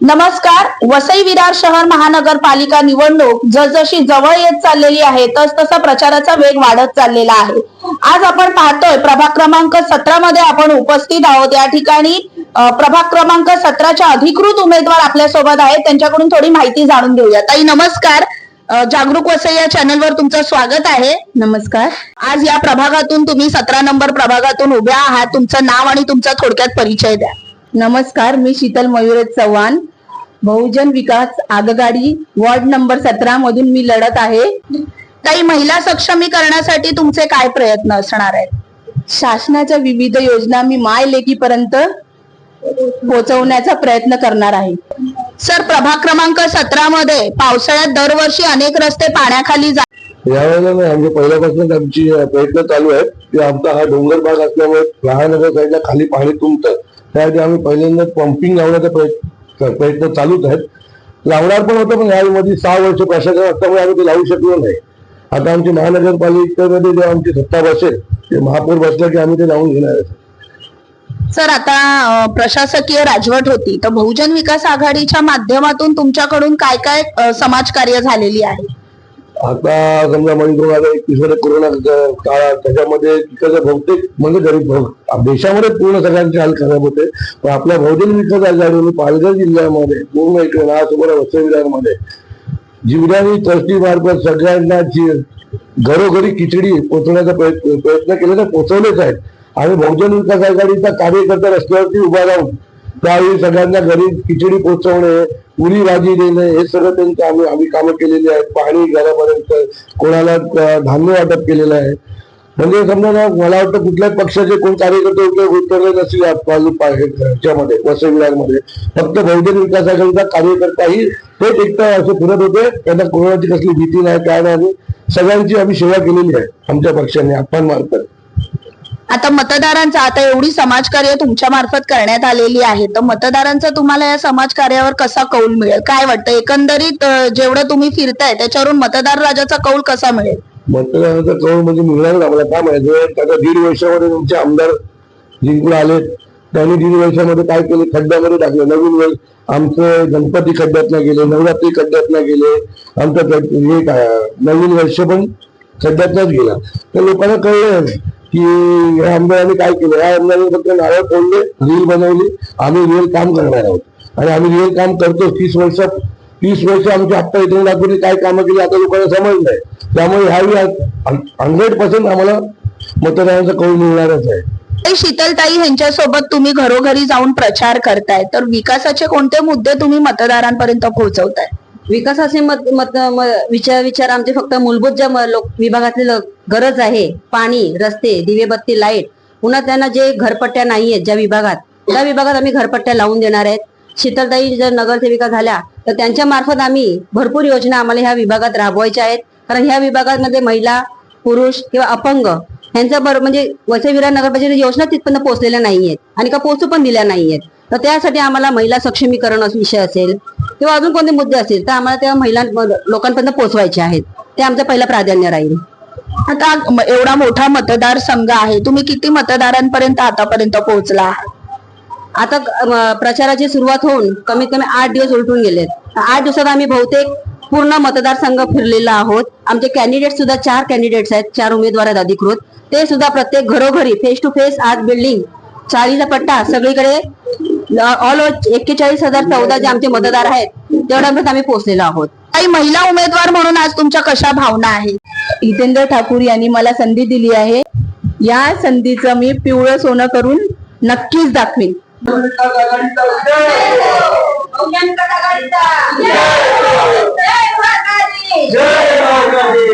नमस्कार वसई विरार शहर महानगरपालिका निवडणूक जसजशी जवळ येत चाललेली आहे तस तसा प्रचाराचा वेग वाढत चाललेला आहे. आज आपण पाहतोय प्रभाग क्रमांक सतरा मध्ये आपण उपस्थित आहोत. या ठिकाणी प्रभाग क्रमांक सतराच्या अधिकृत उमेदवार आपल्यासोबत आहेत. त्यांच्याकडून थोडी माहिती जाणून घेऊया. ताई नमस्कार. जागरूक वसई या चॅनलवर तुमचं स्वागत आहे. नमस्कार. आज या प्रभागातून तुम्ही सतरा नंबर प्रभागातून उभ्या आहात. तुमचं नाव आणि तुमचा थोडक्यात परिचय द्या. नमस्कार मी शीतल मयुरेश चव्हाण. बहुजन विकास आगगाडी वॉर्ड नंबर सतरा मधून मी लढत आहे. काही महिला सक्षमीकरणासाठी तुमचे काय प्रयत्न असणार आहेत? शासनाच्या विविध योजना मी माय लेकीपर्यंत पोहोचवण्याचा प्रयत्न करणार आहे. सर प्रभाग क्रमांक सतरा मध्ये पावसाळ्यात दरवर्षी अनेक रस्ते पाण्याखाली जा यावेळेला नाही म्हणजे पहिल्यापासून आमची प्रयत्न चालू आहेत. की आमचा हा डोंगर भाग असल्यामुळे लहानगर साईडला खाली पाणी तुंबतं. त्यासाठी आम्ही पहिल्यांदा पंपिंग लावण्याचा प्रयत्न प्रयत्न चालूच आहेत. लावणार पण होतं पण यामध्ये सहा वर्ष प्रशासन असल्यामुळे आम्ही ते लावू शकलो नाही. आता आमची महानगरपालिकेमध्ये जेव्हा आमची सत्ता बसेल ते महापौर बसलं की आम्ही ते लावून घेणार आहे. सर आता प्रशासकीय राजवट होती तर बहुजन विकास आघाडीच्या माध्यमातून तुमच्याकडून काय काय समाज समाजकार्य झालेली आहे? आता समजा म्हणजे दोन हजार एकवीसमध्ये कोरोना काळात त्याच्यामध्ये तिकडचं बहुतेक म्हणजे गरीब देशामध्ये पूर्ण सगळ्यांचे हाल खराब होते. पण आपल्या भौतिक विकास आघाडीने पालघर जिल्ह्यामध्ये पूर्ण इकडे नासमोर वस्त्रविधानमध्ये जिल्ह्याने ट्रस्टी मार्फत सगळ्यांना जी घरोघरी खिचडी पोचवण्याचा प्रयत्न प्रयत्न केले तर पोचवलेच आहेत. आणि बहुजन विकास आघाडीचा कार्यकर्ता रस्त्यावरती उभा राहून त्यावेळी सगळ्यांना घरी खिचडी पोचवणे पुरी भाजी देणे हे सगळं त्यांचं आम्ही आम्ही कामं केलेली आहेत. पाणी घरापर्यंत कोणाला धान्य वाटप केलेलं आहे. म्हणजे समजा ना मला वाटतं कुठल्याच पक्षाचे कोण कार्यकर्ते उपयोग उतरले नसतील ह्याच्यामध्ये वसई फक्त बहुजन विकास आघाडीचा कार्यकर्ताही तेच एकटा असे फिरत होते. त्यांना कोरोनाची कसली भीती नाही काय नाही. सगळ्यांची आम्ही सेवा केलेली आहे आमच्या पक्षाने आपण मार्फत आता मतदारांचा आता एवढी समाजकार्य तुमच्या मार्फत करण्यात आलेली आहे. तर मतदारांचा तुम्हाला या समाजकार्यावर कसा कौल मिळेल? काय वाटतं? एकंदरीत जेवढं तुम्ही फिरताय त्याच्यावरून मतदार राजाचा कौल कसा मिळेल? मतदारांचा कौल म्हणजे मिळणार आम्हाला काय माहिती आता दीड वर्षामध्ये तुमचे आमदार जिंकून आले त्यांनी दीड वर्षामध्ये काय केले? खड्ड्यामध्ये टाकले. नवीन वर्ष आमचं गणपती खड्ड्यात गेले नवरात्री खड्ड्यात गेले. आमचं हे नवीन वर्ष पण खड्ड्यातच गेला. तर लोकांना कळलं की आमदारांनी काय केलं? या आमदारांनी फक्त नारळ फोडले रील बनवली आम्ही रिअल काम करणार आहोत. आणि आम्ही रिअल काम करतो तीस वर्ष तीस वर्ष आमच्या आत्ता इथे लागून काय कामं केली आता लोकांना समजलंय. त्यामुळे ह्यावेळी हंड्रेड पर्सेंट आम्हाला मतदारांचा कौल मिळणारच आहे. शीतलताई यांच्यासोबत तुम्ही घरोघरी जाऊन प्रचार करताय तर विकासाचे कोणते मुद्दे तुम्ही मतदारांपर्यंत पोहोचवताय? विकासाचे मत मत विचार विचार आमचे फक्त मूलभूत ज्या लोक विभागातली गरज आहे पाणी रस्ते दिवेबत्ती लाइट पुन्हा त्यांना जे घरपट्ट्या नाहीयेत ज्या विभागात त्या विभागात आम्ही घरपट्ट्या लावून देणार आहेत. शीतलताई जर नगरसेविका झाल्या तर त्यांच्या मार्फत आम्ही भरपूर योजना आम्हाला ह्या विभागात राबवायच्या आहेत. कारण ह्या विभागामध्ये महिला पुरुष किंवा अपंग यांचा बरोबर म्हणजे वसईविरा नगरपालिकेच्या योजना तिथपर्यंत पोहोचलेल्या नाहीयेत आणि का पोहोचू पण दिल्या नाहीयेत. तर त्यासाठी आम्हाला महिला सक्षमीकरण विषय असेल. किंवा अजून कोणते मुद्दे असतील तर आम्हाला त्या महिला लोकांपर्यंत पोहोचवायचे आहेत. ते आमचं पहिलं प्राधान्य राहील. आता एवढा मोठा मतदारसंघ आहे तुम्ही किती मतदारांपर्यंत आतापर्यंत पोहोचला? आता प्रचाराची सुरुवात होऊन कमीत कमी आठ दिवस उलटून गेलेत. आठ दिवसात आम्ही बहुतेक पूर्ण मतदारसंघ फिरलेलो आहोत. आमचे कॅन्डिडेट सुद्धा चार कॅन्डिडेट्स आहेत चार उमेदवार आहेत अधिकृत. ते सुद्धा प्रत्येक घरोघरी फेस टू फेस आज बिल्डिंग चाळीचा पट्टा सगळीकडे ऑल एक्केचाळीस हजार चौदा जे आमचे मतदार आहेत तेवढ्यापर्यंत आम्ही पोहोचलेलो आहोत. काही महिला उमेदवार म्हणून आज तुमच्या कशा भावना आहेत? हितेंद्र ठाकूर यांनी मला संधी दिली आहे. या संधीचं मी पिवळं सोनं करून नक्कीच दाखवीन. जय